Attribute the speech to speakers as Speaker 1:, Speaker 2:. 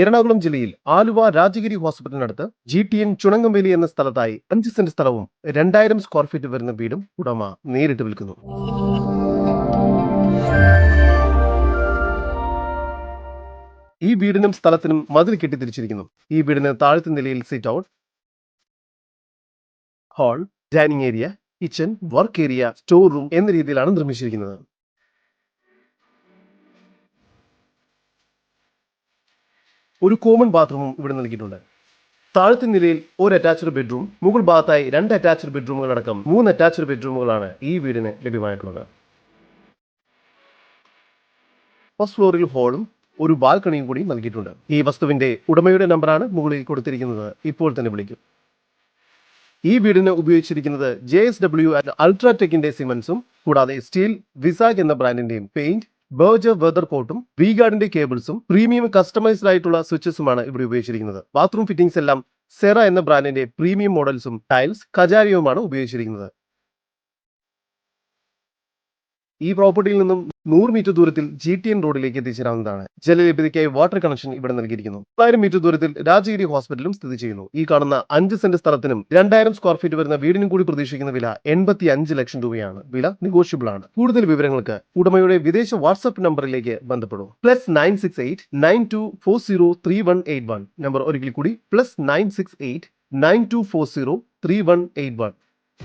Speaker 1: എറണാകുളം ജില്ലയിൽ ആലുവ രാജഗിരി ഹോസ്പിറ്റലിനടുത്ത് G T N Chunangamveli എന്ന സ്ഥലത്തായി അഞ്ച് സെന്റ് സ്ഥലവും രണ്ടായിരം സ്ക്വയർ ഫീറ്റ് വരുന്ന വീടും ഉടമ നേരിട്ട് വിൽക്കുന്നു. ഈ വീടിനും സ്ഥലത്തിനും മതിൽ കെട്ടി തിരിച്ചിരിക്കുന്നു ഈ വീടിന് താഴത്തെ നിലയിൽ sit out hall dining area kitchen work area store room എന്ന രീതിയിലാണ് നിർമ്മിച്ചിരിക്കുന്നത്. ഒരു കോമൺ ബാത്റൂമും ഇവിടെ നൽകിയിട്ടുണ്ട്. താഴത്തെ നിലയിൽ ഒരു അറ്റാച്ച്ഡ് ബെഡ്റൂം മുകൾ ഭാഗത്തായി രണ്ട് അറ്റാച്ച്ഡ് ബെഡ്റൂമുകൾ അടക്കം മൂന്ന് അറ്റാച്ച്ഡ് ബെഡ്റൂമുകളാണ് ഈ വീടിന് ലഭ്യമായിട്ടുള്ളത്. ഫസ്റ്റ് ഫ്ലോറിൽ ഹാളും ഒരു ബാൽക്കണിയും കൂടി നൽകിയിട്ടുണ്ട്. ഈ വസ്തുവിന്റെ ഉടമയുടെ നമ്പറാണ് മുകളിൽ കൊടുത്തിരിക്കുന്നത്. ഇപ്പോൾ തന്നെ വിളിക്കും. ഈ വീടിന് ഉപയോഗിച്ചിരിക്കുന്നത് ജെ എസ് ഡബ്ല്യു അൾട്രാടെക്കിന്റെ സിമൻസും കൂടാതെ സ്റ്റീൽ വിസാഗ് എന്ന ബ്രാൻഡിന്റെയും പെയിന്റ് ബേർജർ വെതർ കോട്ടും വി ഗാർഡിന്റെ കേബിൾസും പ്രീമിയം കസ്റ്റമൈസ്ഡ് ആയിട്ടുള്ള സ്വിച്ചസുമാണ് ഇവിടെ ഉപയോഗിച്ചിരിക്കുന്നത്. ബാത്റൂം ഫിറ്റിംഗ്സ് എല്ലാം സെറ എന്ന ബ്രാൻഡിന്റെ പ്രീമിയം മോഡൽസും ടൈൽസ് കജാരിയുമാണ് ഉപയോഗിച്ചിരിക്കുന്നത്. ഈ പ്രോപ്പർട്ടിയിൽ നിന്നും നൂറ് മീറ്റർ ദൂരത്തിൽ ജി ടി എൻ റോഡിലേക്ക് എത്തിച്ചേരാവുന്നതാണ്. ജലലഭ്യതയ്ക്കായി വാട്ടർ കണക്ഷൻ ഇവിടെ നൽകിയിരിക്കുന്നു. തൊള്ളായിരം മീറ്റർ ദൂരത്തിൽ രാജഗിരി ഹോസ്പിറ്റലും സ്ഥിതി ചെയ്യുന്നു. ഈ കാണുന്ന അഞ്ച് സെന്റ് സ്ഥലത്തിനും രണ്ടായിരം സ്ക്വയർ ഫീറ്റ് വരുന്ന വീടിനും കൂടി പ്രതീക്ഷിക്കുന്ന വില എൺപത്തി അഞ്ച് ലക്ഷം രൂപയാണ്. വില നെഗോഷ്യബിൾ ആണ് കൂടുതൽ വിവരങ്ങൾക്ക് ഉടമയുടെ വിദേശ വാട്സ്ആപ്പ് നമ്പറിലേക്ക് ബന്ധപ്പെടൂ. Plus nine six eight nine two four zero three one eight one. Number ഒരിക്കൽ കൂടി plus nine six eight nine two four zero three one eight one.